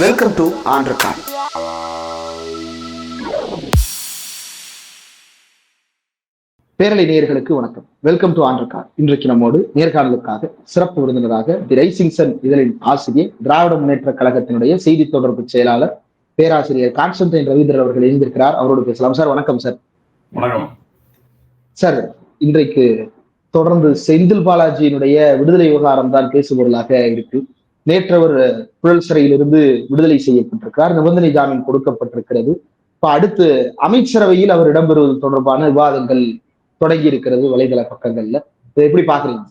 Welcome to ஆண்ட்ரகான் பேரலை நேயர்களுக்கு வணக்கம். வெல்கம் டு ஆண்ட்ரகான் இன்றைக்கு நம்மோடு நேர்காணலுக்காக சிறப்பு விருந்தினராக தி ரைசிங் சன் இதழின் ஆசிரியர் திராவிட முன்னேற்ற கழகத்தினுடைய செய்தி தொடர்பு செயலாளர் பேராசிரியர் கான்ஸ்டன்டைன் ரவீந்திரன் அவர்கள் இணைந்திருக்கிறார். அவரோடு பேசலாம். சார் வணக்கம் சார். வணக்கம். சார் இன்றைக்கு தொடர்ந்து செந்தில் பாலாஜியினுடைய விடுதலை விவகாரம் தான் பேசுபொருளாக இருக்கு. நேற்று அவர் புழல் சிறையிலிருந்து விடுதலை செய்யப்பட்டிருக்கிறார். நிபந்தனை ஜாமீன் கொடுக்கப்பட்டிருக்கிறது. இப்ப அடுத்து அமைச்சரவையில் அவர் இடம்பெறுவது தொடர்பான விவாதங்கள் தொடங்கி இருக்கிறது வலைதள பக்கங்கள்ல. இதை எப்படி பாக்குறீங்க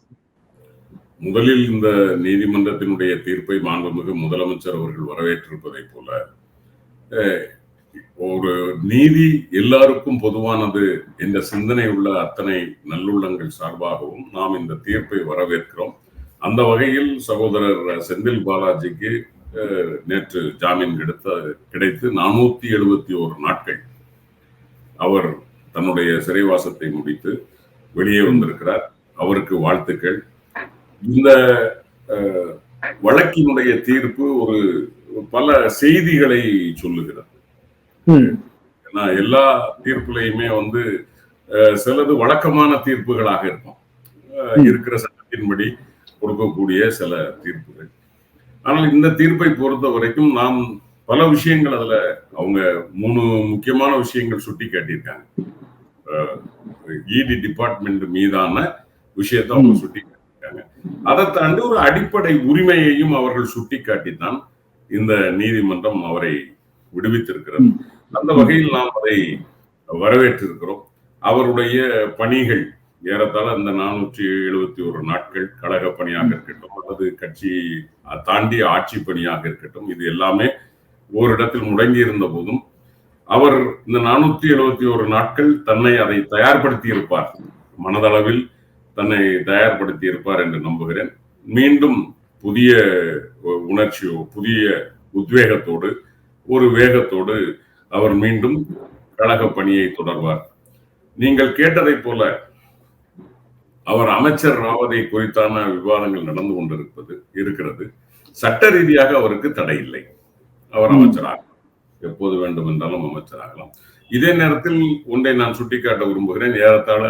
முதலில் இந்த நீதிமன்றத்தினுடைய தீர்ப்பை மாண்புமிகு முதலமைச்சர் அவர்கள் வரவேற்றிருப்பதை போல அஹ், ஒரு நீதி எல்லாருக்கும் பொதுவானது என்ற சிந்தனை உள்ள அத்தனை நல்லுள்ளங்கள் சார்பாகவும் நாம் இந்த தீர்ப்பை வரவேற்கிறோம். அந்த வகையில் சகோதரர் செந்தில் பாலாஜிக்கு நேற்று ஜாமீன் கிடைத்த கிடைத்து நானூத்தி எழுபத்தி ஒரு நாட்கள் அவர் தன்னுடைய சிறைவாசத்தை முடித்து வெளியே வந்திருக்கிறார். அவருக்கு வாழ்த்துக்கள். இந்த வழக்கினுடைய தீர்ப்பு ஒரு பல செய்திகளை சொல்லுகிறது. ஏன்னா எல்லா தீர்ப்புலையுமே வந்து சிலது வழக்கமான தீர்ப்புகளாக இருக்கும். இருக்கிற சட்டத்தின்படி கொடுக்கக்கூடிய சில தீர்ப்புகள். ஆனால் இந்த தீர்ப்பை பொறுத்த வரைக்கும் நாம் பல விஷயங்கள் அதுல அவங்க மூணு முக்கியமான விஷயங்கள் சுட்டி காட்டியிருக்காங்க. இடி டிபார்ட்மெண்ட் மீதான விஷயத்தை அவங்க. சுட்டி காட்டியிருக்காங்க. அதை தாண்டி ஒரு அடிப்படை உரிமையையும் அவர்கள் சுட்டிக்காட்டித்தான் இந்த நீதிமன்றம் அவரை விடுவித்திருக்கிறது. அந்த வகையில் நாம் அதை வரவேற்றிருக்கிறோம். அவருடைய பணிகள் ஏறத்தாழ இந்த நானூற்றி எழுபத்தி ஒரு நாட்கள் கழக பணியாக இருக்கட்டும் அல்லது கட்சி தாண்டி ஆட்சி பணியாக இருக்கட்டும் இது எல்லாமே ஓரிடத்தில் முடங்கி இருந்த போதும் அவர் இந்த நானூத்தி எழுபத்தி ஒரு நாட்கள் தன்னை அதை தயார்படுத்தி இருப்பார் மனதளவில் தன்னை தயார்படுத்தி இருப்பார் என்று நம்புகிறேன். மீண்டும் புதிய உணர்ச்சியோ புதிய உத்வேகத்தோடு ஒரு வேகத்தோடு அவர் மீண்டும் கழக பணியை தொடர்வார். நீங்கள் கேட்டதைப் போல அவர் அமைச்சர் ஆவதை குறித்தான விவாதங்கள் நடந்து கொண்டிருப்பது இருக்கிறது. சட்ட ரீதியாக அவருக்கு தடை இல்லை. அவர். அமைச்சராகலாம். எப்போது வேண்டும் என்றாலும் அமைச்சராகலாம். இதே நேரத்தில் ஒன்றை நான் சுட்டிக்காட்ட விரும்புகிறேன். ஏறத்தாழ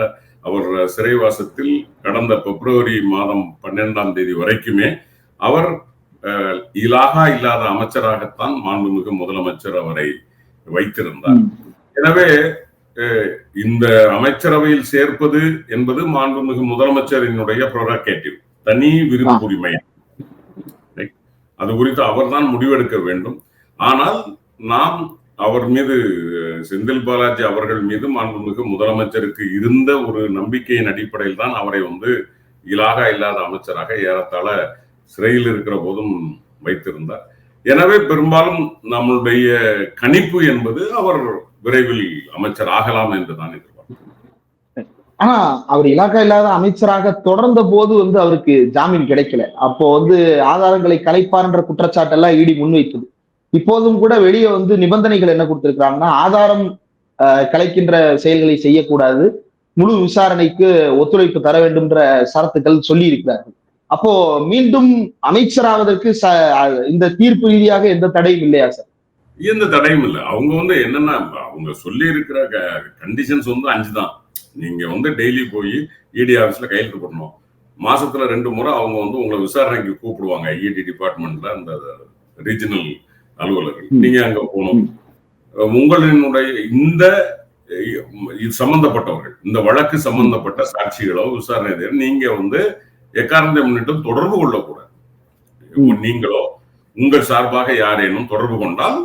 அவர் சிறைவாசத்தில் கடந்த பிப்ரவரி மாதம் பன்னெண்டாம் தேதி வரைக்குமே அவர் இலாகா இல்லாத அமைச்சராகத்தான் மாண்புமிகு முதலமைச்சர் அவரை வைத்திருந்தார். எனவே இந்த அமைச்சரவையில் சேர்ப்பது என்பது மாண்புமிகு முதலமைச்சரினுடைய ப்ரொரகேட்டிவ் தனி விருப்புரிமை? அது குறித்து அவர்தான் முடிவெடுக்க வேண்டும். ஆனால் நாம் அவர் மீது செந்தில் பாலாஜி அவர்கள் மீது மாண்புமிகு முதலமைச்சருக்கு இருந்த ஒரு நம்பிக்கையின் அடிப்படையில் தான் அவரை வந்து இலாகா இல்லாத அமைச்சராக ஏறத்தாழ சிறையில் இருக்கிற போதும் வைத்திருந்தார். எனவே பெரும்பாலும் நம்மளுடைய கணிப்பு என்பது அவர் விரைவில் அமைச்சர் ஆகலாம் என்றுதான் எதிர்பார்க்கிறேன் ஆனா அவர் இலாக்கா இல்லாத அமைச்சராக தொடர்ந்த போது வந்து அவருக்கு ஜாமீன் கிடைக்கல. அப்போ வந்து ஆதாரங்களை கலைப்பார்ன்ற குற்றச்சாட்டெல்லாம் ஈடி முன்வைத்தது. இப்போதும் கூட வெளியே வந்து நிபந்தனைகள் என்ன கொடுத்திருக்கிறாங்கன்னா ஆதாரம் கலைக்கின்ற செயல்களை செய்யக்கூடாது. முழு விசாரணைக்கு ஒத்துழைப்பு தர வேண்டும்ன்ற சரத்துக்கள் சொல்லி இருக்கிறார்கள் அப்போ மீண்டும் அமைச்சராவதற்கு ச- இந்த தீர்ப்பு ரீதியாக எந்த தடையும் இல்லையா சார்? எந்த தடையும் இல்லை அவங்க வந்து என்னன்னா அவங்க சொல்லி இருக்கிற கண்டிஷன்ஸ் வந்து அஞ்சு தான் நீங்க வந்து டெய்லி போய் இடி ஆபீஸ்ல கையெழுத்து போடணும் மாசத்துல ரெண்டு முறை அவங்க வந்து உங்களை விசாரணைக்கு கூப்பிடுவாங்க இடி டிபார்ட்மெண்ட்ல அந்த ரீஜனல் அலுவலர்கள். நீங்க அங்க போகணும் உங்களினுடைய இந்த இது சம்பந்தப்பட்டவர்கள் இந்த வழக்கு சம்பந்தப்பட்ட சாட்சிகளோ விசாரணை நீங்க வந்து எக்காரணத்தை முன்னிட்டும் தொடர்பு கொள்ளக்கூடாது. நீங்களோ உங்கள் சார்பாக யாரேனும் தொடர்பு கொண்டால்.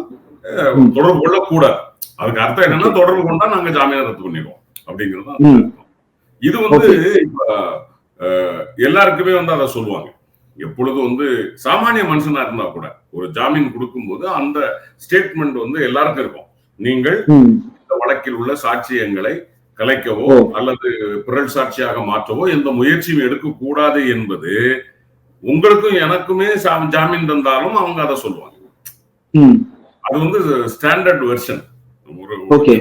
தொடர்பு கொள்ளக்கூடாது. அதுக்கு அர்த்தம் என்னன்னா தொடர்பு கொண்டா நாங்க ஜாமீன் ரத்து பண்ணிடுவோம். அப்படிங்கிறது. இது வந்து இப்ப எல்லாருக்குமே வந்து அதை சொல்லுவாங்க. எப்பொழுது வந்து சாமானிய மனுஷனா இருந்தா கூட ஒரு ஜாமீன் கொடுக்கும்போது அந்த ஸ்டேட்மெண்ட் வந்து எல்லாருக்கும் இருக்கும். நீங்கள் இந்த வழக்கில் உள்ள சாட்சியங்களை கலைக்கவோ. அல்லது பிறல் சாட்சியாக மாற்றவோ எந்த முயற்சியும் எடுக்கக்கூடாது என்பது உங்களுக்கும் எனக்குமே ஜாமீன் தந்தாலும் அவங்க அதை சொல்லுவாங்க. அது வந்து ஸ்டாண்டர்ட் வெர்ஷன் ஒரு Okay.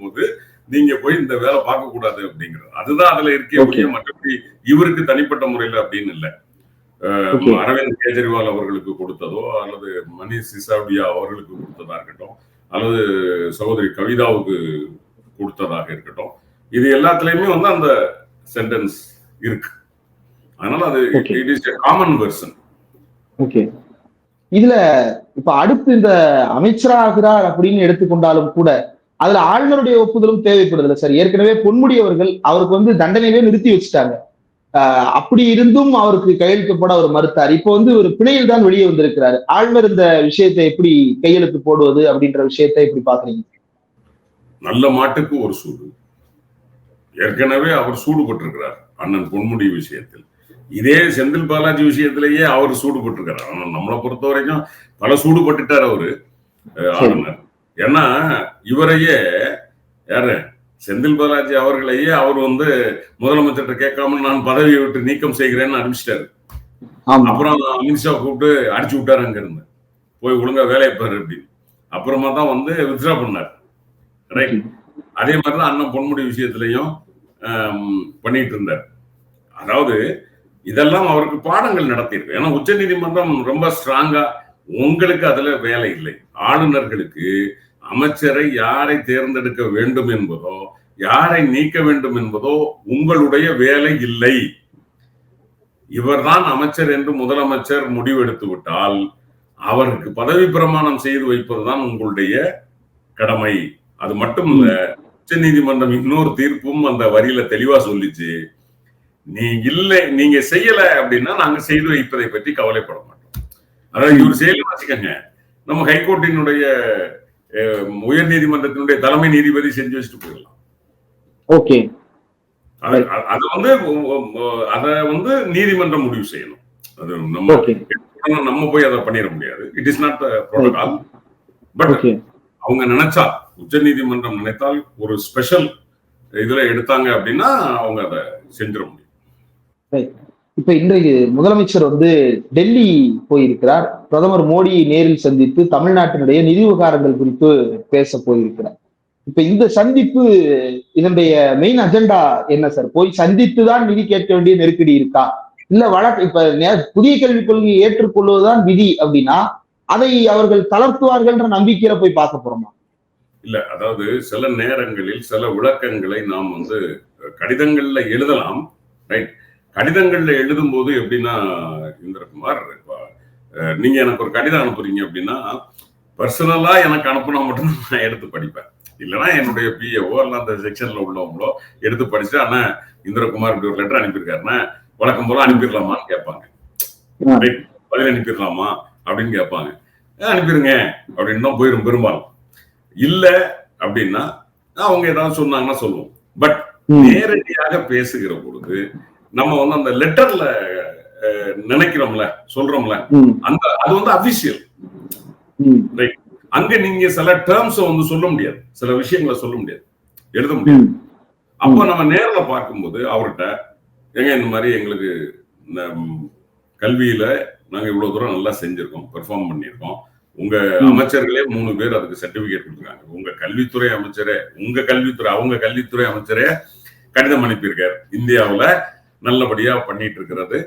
போது நீங்க போய் இந்த வேலை பார்க்க கூடாது அப்படிங்கிறது அதுதான் அதுல இருக்கே Okay. ஒழிய மற்றபடி இவருக்கு தனிப்பட்ட முறையில அப்படின்னு இல்லை. அரவிந்த் கெஜ்ரிவால் அவர்களுக்கு கொடுத்ததோ அல்லது மணிஷ் சிசோடியா அவர்களுக்கு கொடுத்ததா இருக்கட்டும் அல்லது சகோதரி கவிதாவுக்கு கொடுத்ததாக இருக்கட்டும் இது எல்லாத்துலயுமே வந்து அந்த சென்டென்ஸ் இருக்கு அதனால அது. It is common version okay இதுல இப்ப அடுத்து இந்த அமைச்சராகிறார் அப்படின்னு எடுத்துக்கொண்டாலும் கூட அதுல ஆளுநருடைய ஒப்புதலும் தேவைப்படுதுல சார். ஏற்கனவே பொன்முடி அவர்கள் அவருக்கு வந்து தண்டனையிலே நிறுத்தி வச்சுட்டாங்க. அப்படி இருந்தும் அவருக்கு கையெழுத்து போட அவர் மறுத்தார். இப்போ வந்து ஒரு பிணையில் தான் வெளியே வந்திருக்கிறாரு. ஆளுநர் இந்த விஷயத்தை எப்படி கையெழுத்து போடுவது அப்படின்ற விஷயத்தை எப்படி பாக்குறீங்க நல்ல மாட்டுக்கு ஒரு சூடு. ஏற்கனவே அவர் சூடு போட்டிருக்கிறார் அண்ணன் பொன்முடி விஷயத்தில். இதே செந்தில் பாலாஜி விஷயத்திலேயே அவர் சூடு போட்டிருக்கிறார் ஆனா நம்மளை பொறுத்த வரைக்கும் பல சூடு பட்டுட்டார் அவரு. ஆளுநர். ஏன்னா இவரையே யாரு? செந்தில் பாலாஜி அவர்களையே அவர் வந்து முதலமைச்சர்கிட்ட கேட்காம நான் பதவியை விட்டு நீக்கம் செய்கிறேன்னு அனுப்பிச்சிட்டாரு. அப்புறம் அமித்ஷா கூப்பிட்டு அடிச்சு விட்டாரு அங்க இருந்து போய் ஒழுங்கா வேலையை பாரு அப்படின்னு. அப்புறமா தான் வந்து வித்ரா பண்ணார். ரைட் அதே மாதிரி தான் அண்ணன் பொன்முடி விஷயத்திலையும் பண்ணிட்டு இருந்தார். அதாவது இதெல்லாம் அவருக்கு பாடங்கள் நடத்தியிருக்கு. ஏன்னா உச்ச நீதிமன்றம் ரொம்ப ஸ்ட்ராங்கா உங்களுக்கு அதுல வேலை இல்லை. ஆளுநர்களுக்கு அமைச்சரை யாரை தேர்ந்தெடுக்க வேண்டும் என்பதோ யாரை நீக்க வேண்டும் என்பதோ உங்களுடைய வேலை இல்லை. இவர்தான் அமைச்சர் என்று முதலமைச்சர் முடிவெடுத்து விட்டால் அவருக்கு பதவி பிரமாணம் செய்து வைப்பதுதான் உங்களுடைய கடமை. அது மட்டும் இல்ல உச்ச நீதிமன்றம் இன்னொரு தீர்ப்பும் அந்த வரியில தெளிவா சொல்லிச்சு. நீ இல்லை நீங்க செய்யல அப்படின்னா நாங்க செய்து வைப்பதை பற்றி கவலைப்பட மாட்டோம். அதாவது இவர் செய்யல வச்சுக்கோங்க நம்ம ஹைகோர்ட்டினுடைய உயர் நீதிமன்றத்தினுடைய தலைமை நீதிபதி செஞ்சு வச்சுட்டு போயிடலாம். ஓகே. அது வந்து அத வந்து நீதிமன்றம் முடிவு செய்யணும். அது நம்ம நம்ம போய் அதை பண்ணிட முடியாது. It is not protocol but அவங்க நினைச்சா உச்ச நீதிமன்றம் நினைத்தால் ஒரு ஸ்பெஷல் இதுல எடுத்தாங்க அப்படின்னா அவங்க அதை செஞ்சிட முடியும். இப்ப இன்றைக்கு முதலமைச்சர் வந்து டெல்லி போயிருக்கிறார். பிரதமர் மோடியை நேரில் சந்தித்து தமிழ்நாட்டினுடைய நிதி விவகாரங்கள் குறித்து பேச போயிருக்கிறார். இப்ப இந்த சந்திப்பு இதனுடைய மெயின் அஜெண்டா என்ன சார் போய் சந்தித்து தான் நிதி கேட்க வேண்டிய நெருக்கடி இருக்கா? இல்ல வழக்கு இப்ப புதிய கல்விக் கொள்கையை ஏற்றுக்கொள்வதுதான் விதி அப்படின்னா அதை அவர்கள் தளர்த்துவார்கள்ன்ற நம்பிக்கையில போய் பார்க்க போறோமா? இல்ல அதாவது சில நேரங்களில் சில விளக்கங்களை நாம் வந்து கடிதங்கள்ல எழுதலாம். ரைட் கடிதங்கள்ல எழுதும் போது எப்படின்னா இந்திரகுமார் இப்ப, நீங்க எனக்கு ஒரு கடிதம் அனுப்புறீங்க அப்படின்னா பர்சனலா எனக்கு அனுப்புனா மட்டும் நான் எடுத்து படிப்பேன். இல்லைன்னா என்னுடைய பிஏஓ இல்ல அந்த செக்ஷன்ல உள்ளவங்களோ எடுத்து படிச்சு அண்ணா இந்திரகுமார் இப்படி ஒரு லெட்டர் அனுப்பியிருக்காருன்னா வழக்கம் போல அனுப்பிடலாமான்னு கேட்பாங்க. பதில் அனுப்பிடலாமா? அப்படின்னு கேட்பாங்க. "அஹ், அனுப்பிடுங்க. அப்படின்னு தான் போயிடும் பெரும்பாலும். இல்ல அப்படின்னா அவங்க ஏதாவது சொன்னாங்கன்னா சொல்லுவோம். பட் நேரடியாக பேசுகிற பொழுது நம்ம வந்து அந்த லெட்டர்ல நினைக்கிறோம்ல சொல்றோம்ல அந்த அது வந்து அபிஷியல் அங்க நீங்க சில டேர்ம்ஸ் வந்து சொல்ல முடியாது. சில விஷயங்களை சொல்ல முடியாது. எழுத முடியாது. அப்ப நம்ம நேர்ல பார்க்கும்போது அவர்கிட்ட ஏங்க இந்த மாதிரி எங்களுக்கு இந்த கல்வியில நாங்க இவ்வளவு தூரம் நல்லா செஞ்சிருக்கோம் பெர்ஃபார்ம் பண்ணியிருக்கோம். உங்க. அமைச்சர்களே மூணு பேர் அதுக்கு சர்டிபிகேட் கொடுத்துருக்காங்க. உங்க கல்வித்துறை அமைச்சரே உங்க கல்வித்துறை அவங்க கல்வித்துறை அமைச்சரே கடிதம் அனுப்பியிருக்காரு. இந்தியாவுல நல்லபடியா பண்ணிட்டு இருக்கிறது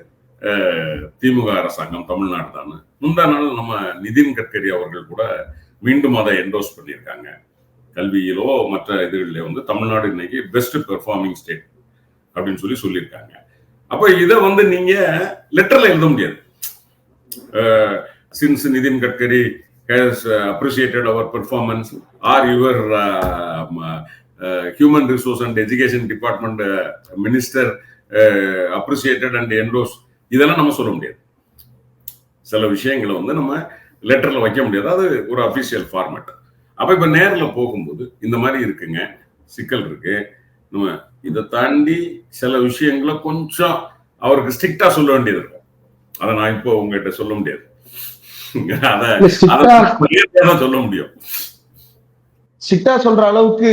திமுக அரசாங்கம் தமிழ்நாடு தான். முந்தா நாள் நம்ம நிதின் கட்கரி அவர்கள் கூட மீண்டும் அதை என்டோஸ் பண்ணியிருக்காங்க. கல்வியிலோ மற்ற இதுகளிலே வந்து தமிழ்நாடு இன்னைக்கு பெஸ்ட் பெர்ஃபார்மிங் ஸ்டேட் அப்படின்னு சொல்லி சொல்லியிருக்காங்க. அப்ப இதை வந்து நீங்க லெட்டர்ல எழுத முடியாது. Since Nitin Gadkari has appreciated our performance are your human resource and education department minister appreciated and endorse இதெல்லாம் நம்ம சொல்ல முடியாது. சில விஷயங்களை வந்து நம்ம லெட்டர்ல வைக்க முடியாது. அது ஒரு அபிஷியல் ஃபார்மேட் அப்ப இப்ப நேர்ல போகும்போது இந்த மாதிரி இருக்குங்க. சிக்கல் இருக்கு. நம்ம இதை தாண்டி சில விஷயங்களை கொஞ்சம் அவருக்கு ஸ்ட்ரிக்டா சொல்ல வேண்டியது இருக்கும். அதை நான் இப்போ உங்ககிட்ட சொல்ல முடியாது. அத சொல்ல முடியும். ஸ்ட்ரிக்டா சொல்ற அளவுக்கு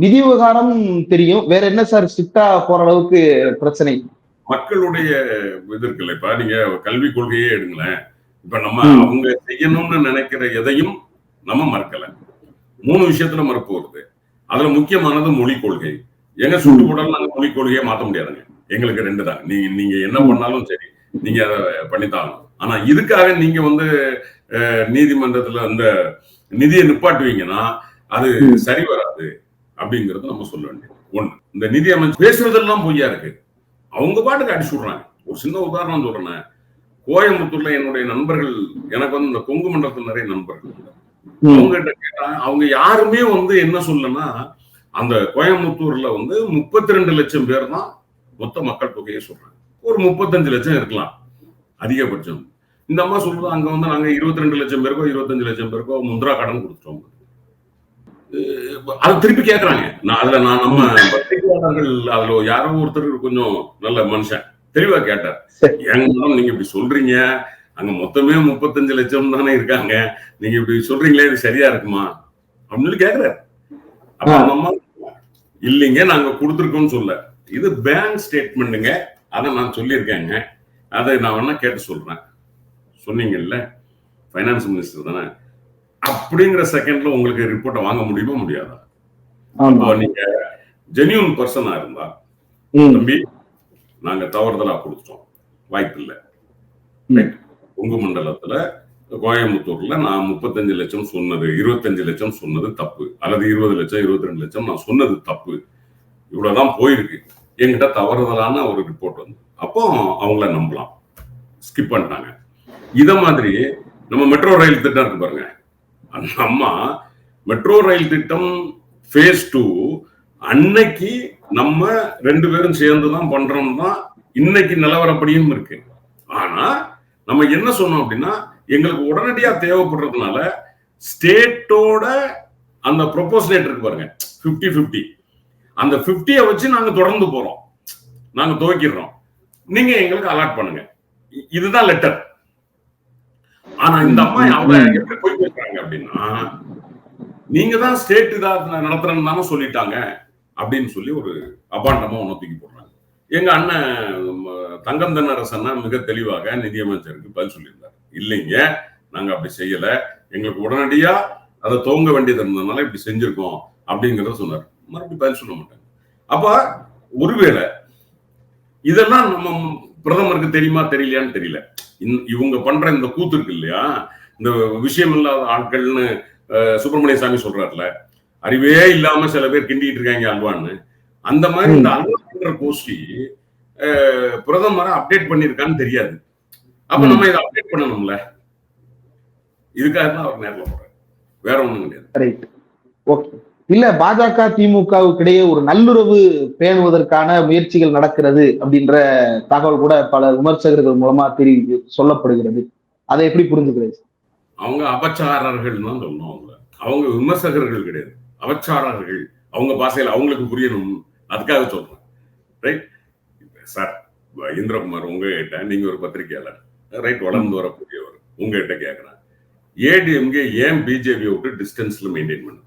விதி விவகாரம் தெரியும். வேற என்ன சார்? ஸ்ட்ரிக்டா போற அளவுக்கு பிரச்சனை? மக்களுடைய இது இருக்குல்ல இப்ப நீங்க கல்விக் கொள்கையே எடுங்களேன். இப்ப நம்ம. அவங்க செய்யணும்னு நினைக்கிற எதையும் நம்ம மறுக்கல. மூணு விஷயத்துல மறுப்பு வருது. அதுல முக்கியமானது மொழி கொள்கை. எங்க சுட்டு போட்டாலும் நாங்க மொழி கொள்கையை மாத்த முடியாதுங்க. எங்களுக்கு ரெண்டு தான். நீங்க நீங்க என்ன பண்ணாலும் சரி நீங்க அதை பண்ணித்தாகணும். ஆனா இதுக்காக நீங்க வந்து நீதிமன்றத்துல அந்த நிதியை நிப்பாட்டுவீங்கன்னா அது. சரி வராது. அப்படிங்கறது நம்ம சொல்ல வேண்டியது. ஒண்ணு இந்த நிதி அமைச்சு பேசுறதெல்லாம் பொய்யா இருக்கு. அவங்க பாட்டுக்கு அடிச்சு விடுறாங்க. ஒரு சின்ன உதாரணம் சொல்றேன் கோயம்புத்தூர்ல என்னுடைய நண்பர்கள் எனக்கு வந்து இந்த கொங்கு மண்டலத்துல நிறைய நண்பர்கள். அவங்க கிட்ட கேட்டா அவங்க யாருமே வந்து என்ன சொல்லனா அந்த கோயம்புத்தூர்ல வந்து முப்பத்தி ரெண்டு லட்சம் பேர் தான் மொத்த மக்கள் தொகையை சொல்றாங்க. ஒரு முப்பத்தஞ்சு லட்சம் இருக்கலாம். அதிகபட்சம். இந்த அம்மா சொல்றது அங்க வந்து நாங்க இருபத்தி ரெண்டு லட்சம் பேருக்கோ இருபத்தஞ்சு லட்சம் பேருக்கோ முத்ரா கடன் கொடுத்துட்டோம். அது திருப்பி கேக்குறாங்க. நான் அதுல நான் நம்ம பத்திரிகையாளர்கள் அதுல யாரோ ஒருத்தர் கொஞ்சம் நல்ல மனுஷன். தெளிவா கேட்டார். ஏங்க மேடம் நீங்க இப்படி சொல்றீங்க. அங்க மொத்தமே முப்பத்தஞ்சு லட்சம் தானே இருக்காங்க. நீங்க இப்படி சொல்றீங்களே இது சரியா இருக்குமா? அப்படின்னு கேக்குறாரு. அப்ப அம்மா இல்லைங்க நாங்க கொடுத்துருக்கோம்னு சொல்ல. இது பேங்க் ஸ்டேட்மெண்ட்டுங்க. அதை நான் சொல்லியிருக்கேங்க. அதை நான் வேணா கேட்டு சொல்றேன். சொன்னீங்கல்ல ஃபைனான்ஸ் மினிஸ்டர் தானே. அப்படிங்கிற செகண்ட்ல உங்களுக்கு ரிப்போர்ட்டை வாங்க முடியுமா முடியாதா? இப்போ நீங்க ஜென்யூன் பர்சனா இருந்தா. தம்பி நாங்க தவறுதலா கொடுத்துட்டோம். வாய்ப்பு இல்லை. ம். உங்க மண்டலத்துல கோயம்புத்தூர்ல நான் முப்பத்தஞ்சு லட்சம் சொன்னது இருபத்தஞ்சு லட்சம் சொன்னது தப்பு. அல்லது இருபது லட்சம் இருபத்தி ரெண்டு லட்சம் நான் சொன்னது தப்பு. இவ்வளவுதான் போயிருக்கு. என்கிட்ட தவறுதலான ஒரு ரிப்போர்ட் வந்து அப்போ அவங்கள நம்பலாம். ஸ்கிப் பண்ணிட்டாங்க. இத மாதிரி நம்ம மெட்ரோ ரயில் திட்டம் இருக்கு பாருங்க. அந்த அம்மா மெட்ரோ ரயில் திட்டம் ஃபேஸ் டூ அன்னைக்கு நம்ம ரெண்டு பேரும் சேர்ந்து தான் பண்றோம் தான் இன்னைக்கு நிலவரப்படியும் இருக்கு. ஆனா நம்ம என்ன சொன்னோம் அப்படின்னா எங்களுக்கு உடனடியா தேவைப்படுறதுனால ஸ்டேட்டோட அந்த ப்ரொபோசலேட் இருக்கு பாருங்க. 50 50 அந்த 50 வச்சு நாங்க தொடர்ந்து போறோம். நாங்க துவக்கிடுறோம். நீங்க எங்களுக்கு அலாட் பண்ணுங்க. இதுதான் லெட்டர் ஆனா இந்த அம்மா அவங்க. எப்படி போய் பேசுறாங்க அப்படின்னா நீங்க தான் ஸ்டேட் இதா நடத்துறேன்னு தானே சொல்லிட்டாங்க அப்படின்னு சொல்லி ஒரு அபாண்டமா ஒண்ணு தூக்கி போடுறாங்க. எங்க அண்ணன் தங்கம் தென்னரசன்னா மிக தெளிவாக நிதியமைச்சருக்கு பதில் சொல்லியிருந்தார். இல்லைங்க நாங்க அப்படி செய்யல. எங்களுக்கு உடனடியா அதை துவங்க வேண்டியது இருந்ததுனால இப்படி செஞ்சிருக்கோம் அப்படிங்கறத சொன்னார். மறுபடியும் பதில் சொல்ல மாட்டாங்க. அப்ப ஒருவேளை இதெல்லாம் நம்ம பிரதமருக்கு தெரியுமா தெரியலையான்னு தெரியல. இவங்க பண்ற இந்த கூத்து இருக்கு இல்லையா? இந்த விஷயம் இல்லாத ஆட்கள்னு சுப்பிரமணிய சாமி சொல்றாருல. அறிவே இல்லாம சில பேர் கிண்டிட்டு இருக்காங்க அல்வான்னு. அந்த மாதிரி இந்த அல்வான்ற கோஷ்டி பிரதமரை அப்டேட் பண்ணிருக்கான்னு தெரியாது. அப்ப. நம்ம இதை அப்டேட் பண்ணணும்ல? இதுக்காக தான் அவர் நேரில் போறாரு வேற ஒண்ணும் கிடையாது. ரைட் ஓகே இல்ல பாஜக திமுகவுக்கு இடையே ஒரு நல்லுறவு பேணுவதற்கான முயற்சிகள் நடக்கிறது அப்படின்ற தகவல் கூட பல விமர்சகர்கள் மூலமா தெரி சொல்லப்படுகிறது. அதை எப்படி புரிஞ்சுக்கிறது அவங்க அபச்சாரர்கள் தான் சொல்லணும் அவங்க அவங்க விமர்சகர்கள் கிடையாது. அபச்சாரர்கள் அவங்க பாஷையில அவங்களுக்கு புரியணும். அதுக்காக சொல்றேன். ரைட் சார் இந்திரகுமார் உங்ககிட்ட நீங்க ஒரு பத்திரிகையாளர். ரைட் வளர்ந்து வரக்கூடியவர். உங்ககிட்ட கேட்கிறேன் ஏடிஎம்கே ஏன் பிஜேபி விட்டு டிஸ்டன்ஸ்ல மெயின்டைன் பண்ணு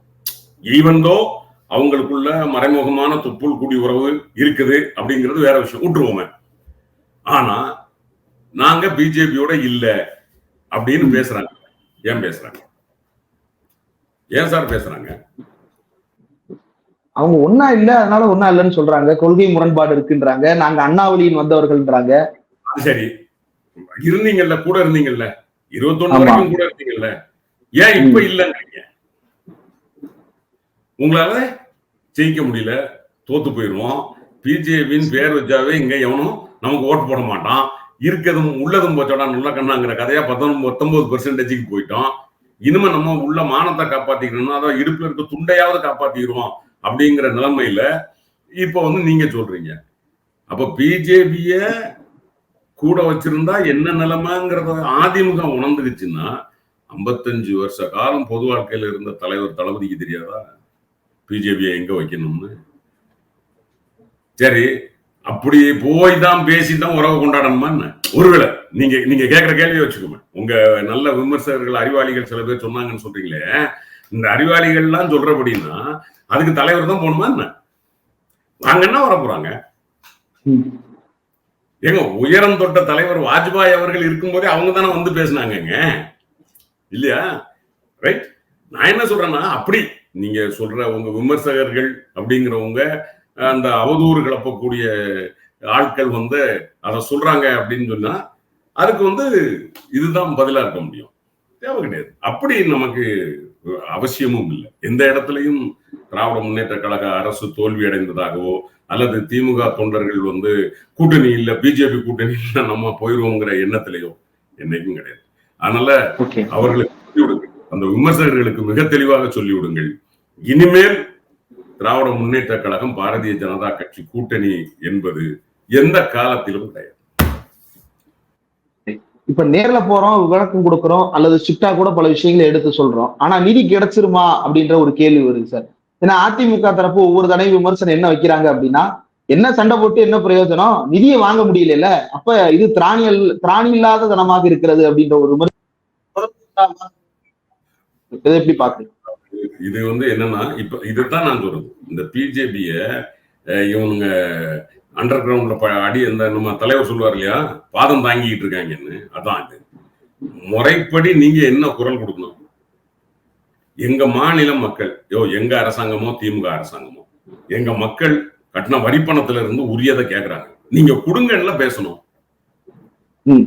ஈவன் தோ அவங்களுக்குள்ள மறைமுகமான துப்புள் குடி உறவு இருக்குது அப்படிங்கிறது வேற விஷயம். விட்டுருவோமே. ஆனா நாங்க பிஜேபியோட இல்ல அப்படின்னு பேசுறாங்க. ஏன் பேசுறாங்க? ஏன் சார் பேசுறாங்க? அவங்க ஒன்னா இல்ல அதனால ஒன்னா இல்லைன்னு சொல்றாங்க. கொள்கை முரண்பாடு இருக்குன்றாங்க. நாங்க அண்ணாவளியின் வந்தவர்கள்ன்றாங்க. சரி. இருந்தீங்கல்ல கூட இருந்தீங்கல்ல. இருபத்தொன்னு. வரைக்கும் கூட இருந்தீங்கல்ல. ஏன் இப்ப இல்லைன்றீங்க? உங்களால ஜெயிக்க முடியல. தோத்து போயிடுவோம் பிஜேபின்னு பேர் வச்சாவே இங்க எவனும் நமக்கு ஓட்டு போட மாட்டான். இருக்கிறதும் உள்ளதும் போச்சோடா நல்ல கண்ணாங்கிற கதையா பத்தொன்பது பத்தொன்பது பெர்சன்டேஜுக்கு போயிட்டோம். இனிமே நம்ம உள்ள மானத்தை காப்பாத்திக்கணும்னா அதான் இடுப்புல இருக்க துண்டையாவது காப்பாத்திடுவோம் அப்படிங்கிற நிலைமையில இப்போ வந்து நீங்க சொல்றீங்க. அப்ப பிஜேபிய கூட வச்சிருந்தா என்ன நிலைமைங்கிறத அதிமுக உணர்ந்துக்குச்சுன்னா ஐம்பத்தஞ்சு வருஷ காலம் பொது வாழ்க்கையில இருந்த தலைவர் தளபதிக்கு தெரியாதா? பிஜேபியை எங்க வைக்கணும்னு? சரி அப்படி போய் தான் பேசி தான் உறவு கொண்டாடணுமா என்ன? ஒருவேளை நீங்க நீங்க கேட்கிற கேள்வியை வச்சுக்கோங்க. உங்க நல்ல விமர்சகர்கள் அறிவாளிகள் சில பேர் சொன்னாங்கன்னு சொல்றீங்களே இந்த அறிவாளிகள்லாம் சொல்றபடின்னா அதுக்கு தலைவர் தான் போகணுமா என்ன? வாங்கன்னா வர போறாங்க. ஏங்க உயரம் தொட்ட தலைவர் வாஜ்பாய் அவர்கள் இருக்கும்போதே அவங்க தானே வந்து பேசினாங்கங்க. இல்லையா? ரைட்? நான் என்ன சொல்றேன்னா அப்படி நீங்க சொல்ற உங்க விமர்சகர்கள் அப்படிங்கிறவங்க அந்த அவதூறு கிளப்பக்கூடிய ஆட்கள் வந்து அதை சொல்றாங்க அப்படின்னு சொன்னா அதுக்கு வந்து இதுதான் பதிலா இருக்க முடியும். தேவை கிடையாது. அப்படி நமக்கு அவசியமும் இல்லை. எந்த இடத்துலையும் திராவிட முன்னேற்ற கழக அரசு தோல்வி அடைந்ததாகவோ அல்லது திமுக தொண்டர்கள் வந்து கூட்டணி இல்ல பிஜேபி கூட்டணி இல்ல நம்ம போயிருவோங்கிற எண்ணத்திலேயோ என்னைக்கும் கிடையாது. அதனால அவர்களுக்கு அந்த விமர்சகர்களுக்கு மிக தெளிவாக சொல்லிவிடுங்கள். இனிமேல் திராவிட முன்னேற்ற கழகம் பாரதிய ஜனதா கட்சி கூட்டணி என்பது எந்த காலத்திலும் கிடையாது. இப்ப நேர்ல போறோம் விளக்கம் கொடுக்கறோம் அல்லது ஸ்ட்ரிக்டா கூட பல விஷயங்களை எடுத்து சொல்றோம். ஆனா நிதி கிடைச்சிருமா அப்படின்ற ஒரு கேள்வி வருது சார். ஏன்னா அதிமுக தரப்பு ஒவ்வொரு தடவை விமர்சனம் என்ன வைக்கிறாங்க அப்படின்னா என்ன சண்டை போட்டு என்ன பிரயோஜனம்? நிதியை வாங்க முடியல அப்ப இது திராணியல் திராணி இல்லாத தனமாக இருக்கிறது அப்படின்ற ஒரு விமர்சனம். எப்படி பாக்குறீங்க இது வந்து என்னன்னா இப்ப இதைத்தான் நான் சொல்றது. இந்த பிஜேபிய இவனுங்க அண்டர் கிரவுண்ட்ல அடி இந்த நம்ம தலைவர் சொல்லுவார் இல்லையா? பாதம் தாங்கிட்டு இருக்காங்கன்னு. அதான் இது. முறைப்படி நீங்க என்ன குரல் கொடுக்கணும்? எங்க மாநில மக்கள் யோ எங்க அரசாங்கமோ திமுக அரசாங்கமோ எங்க மக்கள் கட்டின வரிப்பணத்துல இருந்து உரியதை கேக்குறாங்க. நீங்க கொடுங்கன்னு பேசணும்.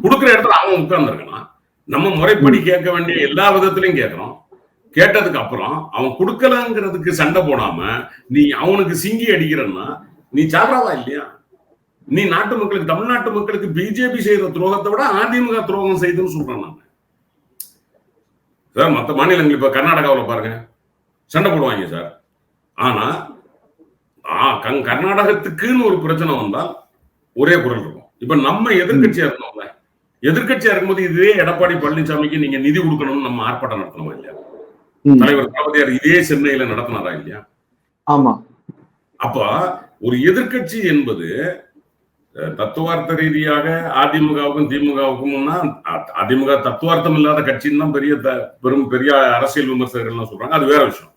கொடுக்குற இடத்துல அவன் உட்கார்ந்துருக்கான் நம்ம முறைப்படி கேட்க வேண்டிய எல்லா விதத்திலையும் கேட்கறோம். கேட்டதுக்கு அப்புறம் அவன் கொடுக்கலங்கிறதுக்கு சண்டை போடாம நீ அவனுக்கு சிங்கி அடிக்கிறன்னா நீ சாப்பிடாவா இல்லையா? நீ நாட்டு மக்களுக்கு தமிழ்நாட்டு மக்களுக்கு பிஜேபி செய்யற துரோகத்தை விட அதிமுக துரோகம் செய்துன்னு சொல்றேன் நான். சார் மற்ற மாநிலங்கள் இப்ப கர்நாடகாவில் பாருங்க. சண்டை போடுவாங்க சார். ஆனா ஆ, கங்- கர்நாடகத்துக்குன்னு ஒரு பிரச்சனை வந்தால் ஒரே குரல் இருக்கும். இப்ப நம்ம எதிர்கட்சியா இருந்தோம்ல. எதிர்கட்சியா இருக்கும்போது இதே எடப்பாடி பழனிசாமிக்கு நீங்க நிதி கொடுக்கணும்னு நம்ம ஆர்ப்பாட்டம் நடத்தணுமா இல்லையா? தலைவர் தளபதியார் இதே சென்னையில நடத்தினாரா இல்லையா? ஆமா. அப்ப ஒரு எதிர்க்கட்சி என்பது தத்துவார்த்த ரீதியாக அதிமுகவுக்கும் திமுகவுக்கும்னா அ- அதிமுக தத்துவார்த்தம் இல்லாத கட்சின்னு தான் பெரிய பெரும் பெரிய அரசியல் விமர்சகர்கள்லாம் சொல்றாங்க. அது வேற விஷயம்.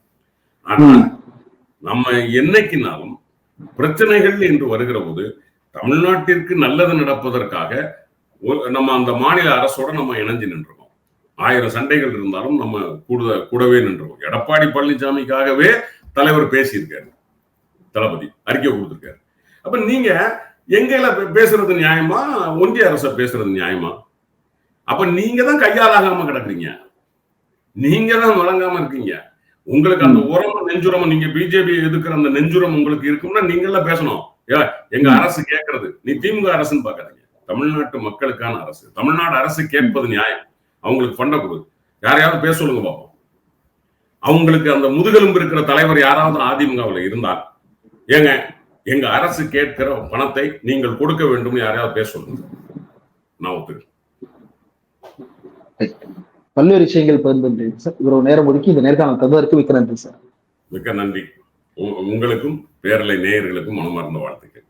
ஆனா. நம்ம என்னைக்குனாலும் பிரச்சனைகள் என்று வருகிற போது தமிழ்நாட்டிற்கு நல்லது நடப்பதற்காக நம்ம அந்த மாநில அரசோட நம்ம இணைஞ்சு நின்றுருக்கோம் ஆயிரம் சண்டைகள் இருந்தாலும் நம்ம கூட கூடவே நின்றுருக்கோம் எடப்பாடி பழனிசாமிக்காகவே தலைவர் பேசியிருக்காரு. தளபதி அறிக்கை கொடுத்திருக்காரு. அப்ப நீங்க எங்கள பே- பேசுறது நியாயமா? ஒன்றிய அரச பேசுறது நியாயமா? அப்ப நீங்க தான் கையாலாகாம கிடக்குறீங்க. நீங்க தான் வழங்காம இருக்கீங்க. உங்களுக்கு அந்த உரம் நெஞ்சுரம் நீங்க பிஜேபி எதுக்குற அந்த நெஞ்சுரம் உங்களுக்கு இருக்கும்னா நீங்க எல்லாம் பேசணும் எங்க அரசு கேட்கறது நீ திமுக அரசுன்னு பாக்காதீங்க தமிழ்நாட்டு மக்களுக்கான அரசு. தமிழ்நாடு அரசு கேட்பது நியாயம். அவங்களுக்கு ஃபண்ட கொடு யாரையாவது பேச சொல்லுங்க பாப்போம். அவங்களுக்கு அந்த முதுகெலும்பு இருக்கிற தலைவர் யாராவது அதிமுகவில் இருந்தால் ஏங்க எங்க அரசு கேட்கிற பணத்தை நீங்கள் கொடுக்க வேண்டும்னு யாரையாவது பேச சொல்லுங்க. நான் ஒத்துக்கிறேன். பல்வேறு விஷயங்கள் பகிர்ந்து சார் இவ்வளவு நேரம் ஒதுக்கி இந்த நேர்காணல் தந்ததற்கு மிக்க நன்றி சார். மிக்க நன்றி. உங்களுக்கும் பேரலை நேயர்களுக்கும் மனமார்ந்த வாழ்த்துக்கள்.